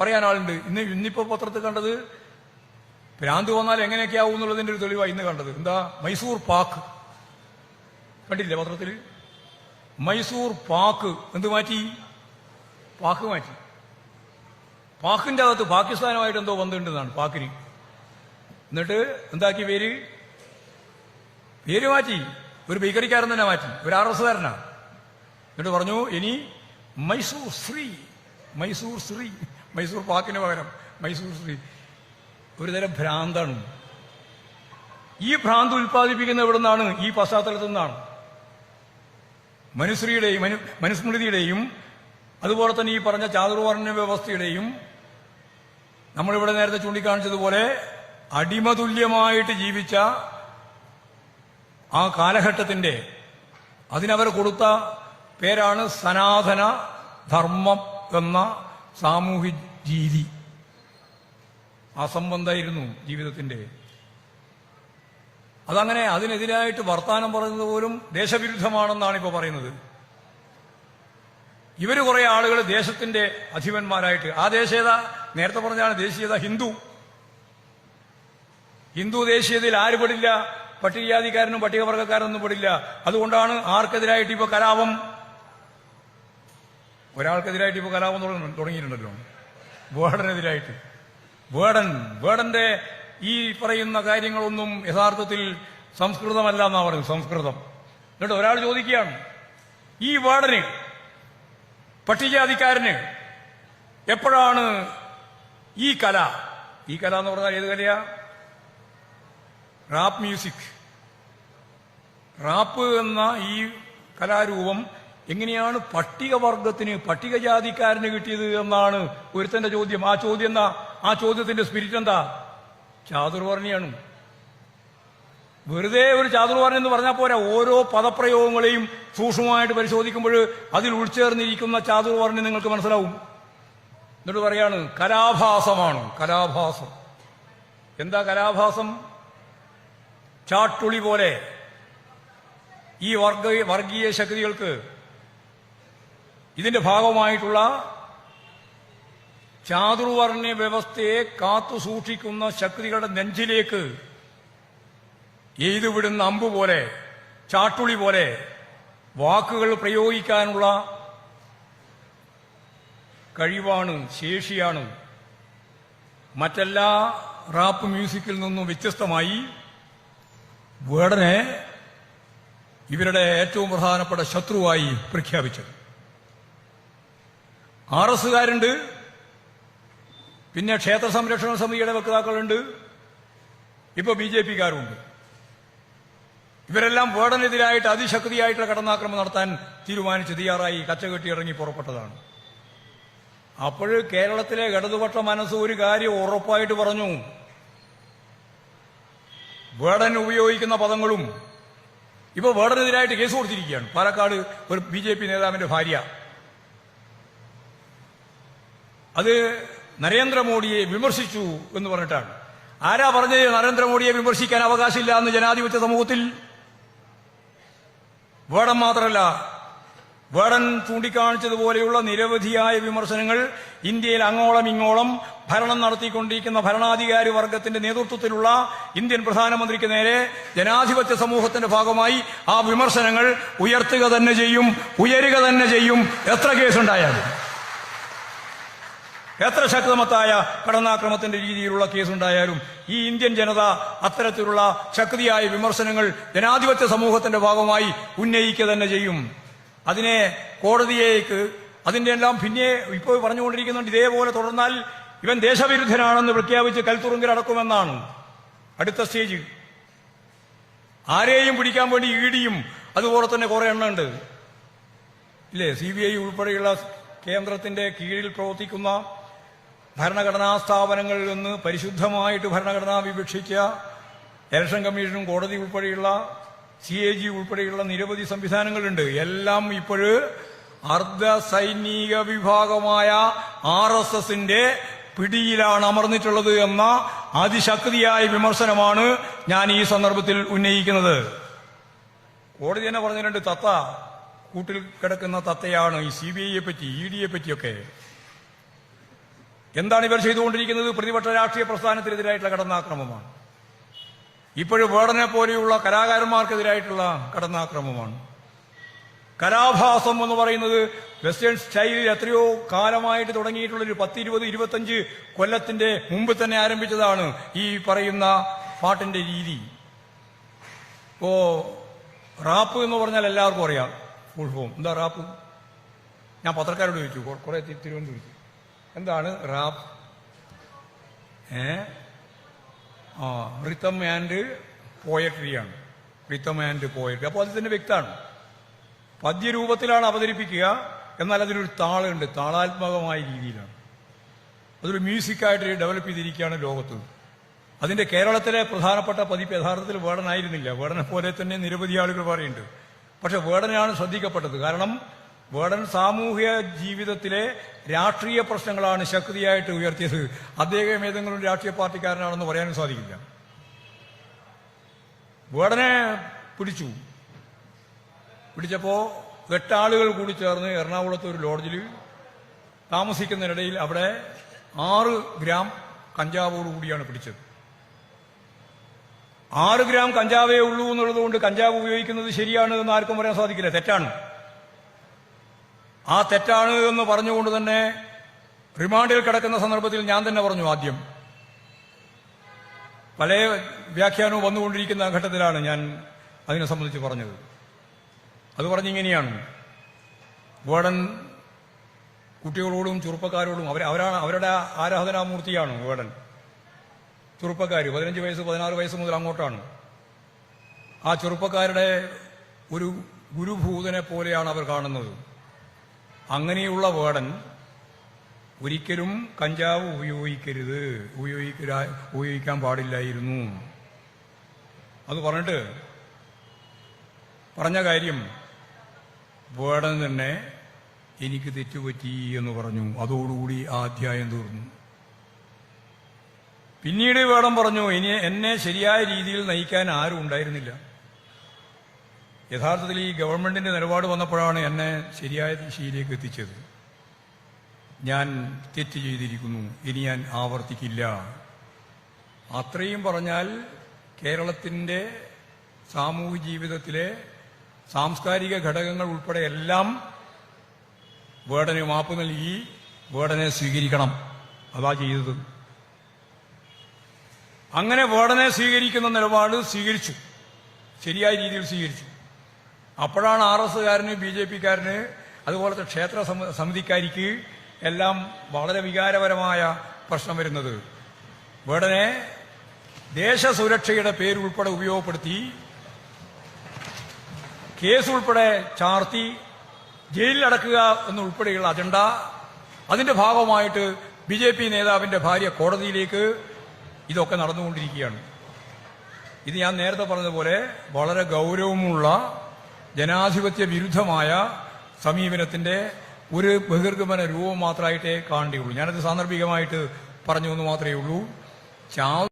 പറയാൻ ആളുണ്ട് ഇന്ന് ഇന്നിപ്പോ പത്രത്തിൽ കണ്ടത് ഭ്രാന്ത് വന്നാൽ എങ്ങനെയൊക്കെ ആവും എന്നുള്ളതിന്റെ ഒരു തെളിവാണ് ഇന്ന് കണ്ടത്. എന്താ? മൈസൂർ പാക്ക്. കണ്ടില്ലേ പത്രത്തിൽ മൈസൂർ പാക്ക്. എന്ത് മാറ്റി? പാക്ക് മാറ്റി. പാക്കിന്റെ അകത്ത് പാകിസ്ഥാനുമായിട്ട് എന്തോ ബന്ധമുണ്ടെന്നാണ് പാക്കിന്. എന്നിട്ട് എന്താക്കി പേര്? പേര് മാറ്റി. ഒരു ബേക്കറിക്കാരൻ തന്നെ മാറ്റി. ഒരു ആർ എസ് കാരനാണ്. എന്നിട്ട് പറഞ്ഞു ഇനി മൈസൂർ ശ്രീ മൈസൂർ ശ്രീ. മൈസൂർ പാക്കിന് പകരം മൈസൂർ ശ്രീ ഒരുതരം ഭ്രാന്താണ്. ഈ ഭ്രാന്ത് ഉൽപ്പാദിപ്പിക്കുന്ന എവിടെ നിന്നാണ് ഈ പശ്ചാത്തലത്തിൽ നിന്നാണ്. മനുശ്രീയുടെയും മനു മനുസ്മൃതിയുടെയും അതുപോലെ തന്നെ ഈ പറഞ്ഞ ചാതുർവർണ വ്യവസ്ഥയുടെയും നമ്മളിവിടെ നേരത്തെ ചൂണ്ടിക്കാണിച്ചതുപോലെ അടിമതുല്യമായിട്ട് ജീവിച്ച ആ കാലഘട്ടത്തിന്റെ അതിനവർ കൊടുത്ത പേരാണ് സനാതന ധർമ്മം എന്ന സാമൂഹ്യ രീതി. അസംബന്ധമായിരുന്നു ജീവിതത്തിന്റെ. അതങ്ങനെ അതിനെതിരായിട്ട് വർത്താനം പറയുന്നത് പോലും ദേശവിരുദ്ധമാണെന്നാണ് ഇപ്പോൾ പറയുന്നത്. ഇവർ കുറേ ആളുകൾ ദേശത്തിന്റെ അധിപന്മാരായിട്ട്. ആ ദേശീയത നേരത്തെ പറഞ്ഞാണ് ദേശീയത ഹിന്ദു. ഹിന്ദു ദേശീയതയിൽ ആര് പെടില്ല? പട്ടികജാതിക്കാരനും പട്ടികവർഗക്കാരനൊന്നും പെടില്ല. അതുകൊണ്ടാണ് ആർക്കെതിരായിട്ട് ഇപ്പൊ കലാപം. ഒരാൾക്കെതിരായിട്ട് ഇപ്പൊ കലാപം തുടങ്ങ- തുടങ്ങിയിട്ടുണ്ടല്ലോ. വേടനെതിരായിട്ട് വേടൻ വേടന്റെ ഈ പറയുന്ന കാര്യങ്ങളൊന്നും യഥാർത്ഥത്തിൽ സംസ്കൃതമല്ല എന്നാ പറയുന്നത് സംസ്കൃതം. എന്നിട്ട് ഒരാൾ ചോദിക്കുകയാണ് ഈ വേടന് പട്ടികജാതിക്കാരന് എപ്പോഴാണ് ഈ കല? ഈ കല എന്ന് പറഞ്ഞാൽ ഏത് കലയാ? Rap music. റാപ്പ് എന്ന ഈ കലാരൂപം എങ്ങനെയാണ് പട്ടികവർഗത്തിന് പട്ടികജാതിക്കാരന് കിട്ടിയത് എന്നാണ് ഒരുത്തന്റെ ചോദ്യം. ആ ചോദ്യം എന്താ? ആ ചോദ്യത്തിന്റെ സ്പിരിറ്റ് എന്താ? ചാതുർവർണിയാണ്. വെറുതെ ഒരു ചാതുർവർണ എന്ന് പറഞ്ഞാൽ പോരാ. ഓരോ പദപ്രയോഗങ്ങളെയും സൂക്ഷ്മമായിട്ട് പരിശോധിക്കുമ്പോൾ അതിൽ ഉൾച്ചേർന്നിരിക്കുന്ന ചാതുർവർണി നിങ്ങൾക്ക് മനസ്സിലാവും. എന്നിട്ട് പറയാണ് കലാഭാസമാണ്. കലാഭാസം. എന്താ കലാഭാസം? ചാട്ടുളി പോലെ. ഈ വർഗ വർഗീയ ശക്തികൾക്ക് ഇതിന്റെ ഭാഗമായിട്ടുള്ള ചാതുർവർണ വ്യവസ്ഥയെ കാത്തു സൂക്ഷിക്കുന്ന ശക്തികളുടെ നെഞ്ചിലേക്ക് എയ്തുവിടുന്ന അമ്പ് പോലെ ചാട്ടുളി പോലെ വാക്കുകൾ പ്രയോഗിക്കാനുള്ള കഴിവാണ് ശേഷിയാണ്. മറ്റെല്ലാ റാപ്പ് മ്യൂസിക്കിൽ നിന്നും വ്യത്യസ്തമായി വേടനെ ഇവരുടെ ഏറ്റവും പ്രധാനപ്പെട്ട ശത്രുവായി പ്രഖ്യാപിച്ചത്. ആർ എസുകാരുണ്ട് പിന്നെ ക്ഷേത്ര സംരക്ഷണ സമിതിയുടെ വക്താക്കളുണ്ട്. ഇപ്പൊ ബി ജെ പിക്കാരുണ്ട് ഇവരെല്ലാം വേടനെതിരായിട്ട് അതിശക്തിയായിട്ടുള്ള കടന്നാക്രമണം നടത്താൻ തീരുമാനിച്ച് തയ്യാറായി. കച്ചകെട്ടി ഇറങ്ങി പുറപ്പെട്ടതാണ്. അപ്പോൾ കേരളത്തിലെ ഇടതുപക്ഷ മനസ്സ് ഒരു കാര്യം ഉറപ്പായിട്ട് പറഞ്ഞു. വേടൻ ഉപയോഗിക്കുന്ന പദങ്ങളും ഇപ്പൊ വേടനെതിരായിട്ട് കേസ് കൊടുത്തിരിക്കുകയാണ്. പാലക്കാട് ഒരു ബി നേതാവിന്റെ ഭാര്യ. അത് നരേന്ദ്രമോദിയെ വിമർശിച്ചു എന്ന് പറഞ്ഞിട്ടാണ്. ആരാ പറഞ്ഞത് നരേന്ദ്രമോദിയെ വിമർശിക്കാൻ അവകാശമില്ല എന്ന് ജനാധിപത്യ സമൂഹത്തിൽ? വേടൻ മാത്രമല്ല വേടൻ ചൂണ്ടിക്കാണിച്ചതുപോലെയുള്ള നിരവധിയായ വിമർശനങ്ങൾ ഇന്ത്യയിൽ അങ്ങോളം ഇങ്ങോളം ഭരണം നടത്തിക്കൊണ്ടിരിക്കുന്ന ഭരണാധികാരി വർഗത്തിന്റെ നേതൃത്വത്തിലുള്ള ഇന്ത്യൻ പ്രധാനമന്ത്രിക്ക് നേരെ ജനാധിപത്യ സമൂഹത്തിന്റെ ഭാഗമായി ആ വിമർശനങ്ങൾ ഉയർത്തുക തന്നെ ചെയ്യും ഉയരുക തന്നെ ചെയ്യും. എത്ര കേസുണ്ടായാലും. എത്ര ശക്തമത്തായ കടന്നാക്രമത്തിന്റെ രീതിയിലുള്ള കേസുണ്ടായാലും ഈ ഇന്ത്യൻ ജനത അത്തരത്തിലുള്ള ശക്തിയായ വിമർശനങ്ങൾ ജനാധിപത്യ സമൂഹത്തിന്റെ ഭാഗമായി ഉന്നയിക്കുക തന്നെ ചെയ്യും. അതിനെ കോടതിയേക്ക് അതിന്റെ എല്ലാം പിന്നെ ഇപ്പോൾ പറഞ്ഞുകൊണ്ടിരിക്കുന്നുണ്ട് ഇതേപോലെ തുടർന്നാൽ ഇവൻ ദേശവിരുദ്ധനാണെന്ന് പ്രഖ്യാപിച്ച് കൽത്തുറുങ്കിലടക്കുമെന്നാണ് അടുത്ത സ്റ്റേജ്. ആരെയും പിടിക്കാൻ വേണ്ടി ഇടിയും അതുപോലെ തന്നെ കുറെ എണ്ണം ഉണ്ട് ഇല്ലേ സി ബി ഐ ഉൾപ്പെടെയുള്ള കേന്ദ്രത്തിന്റെ കീഴിൽ പ്രവർത്തിക്കുന്ന ഭരണഘടനാ സ്ഥാപനങ്ങളിൽ നിന്ന് പരിശുദ്ധമായിട്ട് ഭരണഘടന വിവക്ഷിച്ച ഇലക്ഷൻ കമ്മീഷനും കോടതി ഉൾപ്പെടെയുള്ള സി എ ജി ഉൾപ്പെടെയുള്ള നിരവധി സംവിധാനങ്ങളുണ്ട്. എല്ലാം ഇപ്പോഴ് അർദ്ധ സൈനിക വിഭാഗമായ ആർ എസ് എസിന്റെ പിടിയിലാണ് അമർന്നിട്ടുള്ളത് എന്ന അതിശക്തിയായ വിമർശനമാണ് ഞാൻ ഈ സന്ദർഭത്തിൽ ഉന്നയിക്കുന്നത്. കോടതി തന്നെ പറഞ്ഞിട്ടുണ്ട് തത്ത കൂട്ടിൽ കിടക്കുന്ന തത്തയാണ് ഈ സി ബി ഐയെ പറ്റി ഇ ഡിയെ പറ്റിയൊക്കെ. എന്താണ് ഇവർ ചെയ്തുകൊണ്ടിരിക്കുന്നത്? പ്രതിപക്ഷ രാഷ്ട്രീയ പ്രസ്ഥാനത്തിനെതിരായിട്ടുള്ള കടന്നാക്രമമാണ്. ഇപ്പോഴും വേടനെ പോലെയുള്ള കലാകാരന്മാർക്കെതിരായിട്ടുള്ള കടന്നാക്രമമാണ്. കലാഭാസം എന്ന് പറയുന്നത് വെസ്റ്റേൺ സ്റ്റൈലിൽ എത്രയോ കാലമായിട്ട് തുടങ്ങിയിട്ടുള്ള ഒരു പത്ത് ഇരുപത് ഇരുപത്തഞ്ച് കൊല്ലത്തിന്റെ മുമ്പ് തന്നെ ആരംഭിച്ചതാണ് ഈ പറയുന്ന പാട്ടിന്റെ രീതി. ഇപ്പോ റാപ്പ് എന്ന് പറഞ്ഞാൽ എല്ലാവർക്കും അറിയാം. ഫുൾ ഫോം എന്താ റാപ്പ്? ഞാൻ പത്രക്കാരോട് ചോദിച്ചു. കുറെ തിരുവനന്തപുരത്ത്. എന്താണ്? റാപ്പ് ഏ? ആ റിത്തം ആൻഡ് പോയട്രിയാണ് റിത്തം ആൻഡ് പോയട്രി അപ്പോൾ അത് തന്നെ വ്യക്തമാണ്. പദ്യരൂപത്തിലാണ് അവതരിപ്പിക്കുക. എന്നാൽ അതിനൊരു താളുണ്ട്. താളാത്മകമായ രീതിയിലാണ്. അതൊരു മ്യൂസിക്കായിട്ട് ഡെവലപ്പ് ചെയ്തിരിക്കുകയാണ് ലോകത്ത്. അതിന്റെ കേരളത്തിലെ പ്രധാനപ്പെട്ട പതിപ്പ് യഥാർത്ഥത്തിൽ വേടനായിരുന്നില്ല. വേടനെ പോലെ തന്നെ നിരവധി ആളുകൾ പറയുന്നുണ്ട്. പക്ഷെ വേടനാണ് ശ്രദ്ധിക്കപ്പെട്ടത്. കാരണം വേടൻ സാമൂഹ്യ ജീവിതത്തിലെ രാഷ്ട്രീയ പ്രശ്നങ്ങളാണ് ശക്തിയായിട്ട് ഉയർത്തിയത്. അദ്ദേഹം ഏതെങ്കിലും രാഷ്ട്രീയ പാർട്ടിക്കാരനാണെന്ന് പറയാനും സാധിക്കില്ല. വേടനെ പിടിച്ചു. പിടിച്ചപ്പോ എട്ടാളുകൾ കൂടി ചേർന്ന് എറണാകുളത്ത് ഒരു ലോഡ്ജിൽ താമസിക്കുന്നതിനിടയിൽ അവിടെ ആറ് ഗ്രാം കഞ്ചാവോട് കൂടിയാണ് പിടിച്ചത്. ആറ് ഗ്രാം കഞ്ചാവേ ഉള്ളൂ എന്നുള്ളത് കൊണ്ട് കഞ്ചാവ് ഉപയോഗിക്കുന്നത് ശരിയാണ് എന്ന് ആർക്കും പറയാൻ സാധിക്കില്ല. തെറ്റാണ്. ആ തെറ്റാണ് എന്ന് പറഞ്ഞുകൊണ്ട് തന്നെ റിമാൻഡിൽ കിടക്കുന്ന സന്ദർഭത്തിൽ ഞാൻ തന്നെ പറഞ്ഞു ആദ്യം. പല വ്യാഖ്യാനവും വന്നുകൊണ്ടിരിക്കുന്ന ഘട്ടത്തിലാണ് ഞാൻ അതിനെ സംബന്ധിച്ച് പറഞ്ഞത്. അത് പറഞ്ഞിങ്ങനെയാണ്. വേടൻ കുട്ടികളോടും ചെറുപ്പക്കാരോടും അവർ അവരാണ് അവരുടെ ആരാധനാമൂർത്തിയാണ് വേടൻ. ചെറുപ്പക്കാർ പതിനഞ്ച് വയസ്സ് പതിനാറ് വയസ്സ് മുതൽ അങ്ങോട്ടാണ്. ആ ചെറുപ്പക്കാരുടെ ഒരു ഗുരുഭൂതനെ പോലെയാണ് അവർ കാണുന്നത്. അങ്ങനെയുള്ള വേടൻ ഒരിക്കലും കഞ്ചാവ് ഉപയോഗിക്കരുത്. ഉപയോഗിക്കാ ഉപയോഗിക്കാൻ പാടില്ലായിരുന്നു. അത് പറഞ്ഞിട്ട് പറഞ്ഞ കാര്യം വേടൻ തന്നെ എനിക്ക് തെറ്റുപറ്റി എന്ന് പറഞ്ഞു. അതോടുകൂടി ആ അധ്യായം തീർന്നു. പിന്നീട് വേടം പറഞ്ഞു ഇനി എന്നെ ശരിയായ രീതിയിൽ നയിക്കാൻ ആരും ഉണ്ടായിരുന്നില്ല. യഥാർത്ഥത്തിൽ ഈ ഗവൺമെന്റിന്റെ നിലപാട് വന്നപ്പോഴാണ് എന്നെ ശരിയായ ദിശയിലേക്ക് എത്തിച്ചത്. ഞാൻ തെറ്റ് ചെയ്തിരിക്കുന്നു. ഇനി ഞാൻ ആവർത്തിക്കില്ല. അത്രയും പറഞ്ഞാൽ കേരളത്തിന്റെ സാമൂഹ്യ ജീവിതത്തിലെ സാംസ്കാരിക ഘടകങ്ങൾ ഉൾപ്പെടെ എല്ലാം വേടന് മാപ്പ് നൽകി വേടനെ സ്വീകരിക്കണം. അതാ ചെയ്തത്. അങ്ങനെ വേടനെ സ്വീകരിക്കുന്ന നിലപാട് സ്വീകരിച്ചു. ശരിയായ രീതിയിൽ സ്വീകരിച്ചു. അപ്പോഴാണ് ആർ എസ്സുകാരന് ബി ജെ പിക്കാരന് അതുപോലത്തെ ക്ഷേത്ര സമിതിക്കാരിക്ക് എല്ലാം വളരെ വികാരപരമായ പ്രശ്നം വരുന്നത്. വേടനെ ദേശസുരക്ഷയുടെ പേരുൾപ്പെടെ ഉപയോഗപ്പെടുത്തി കേസുൾപ്പെടെ ചാർത്തി ജയിലിലടക്കുക എന്നുൾപ്പെടെയുള്ള അജണ്ട. അതിന്റെ ഭാഗമായിട്ട് ബി ജെ പി നേതാവിന്റെ ഭാര്യ കോടതിയിലേക്ക് ഇതൊക്കെ നടന്നുകൊണ്ടിരിക്കുകയാണ്. ഇത് ഞാൻ നേരത്തെ പറഞ്ഞതുപോലെ വളരെ ഗൗരവമുള്ള ജനാധിപത്യ വിരുദ്ധമായ സമീപനത്തിന്റെ ഒരു ബഹിർഗമന രൂപം മാത്രമായിട്ടേ കാണേണ്ടിയുള്ളൂ ഞാനത് സാന്ദർഭികമായിട്ട് പറഞ്ഞു എന്ന് മാത്രമേ ഉള്ളൂ.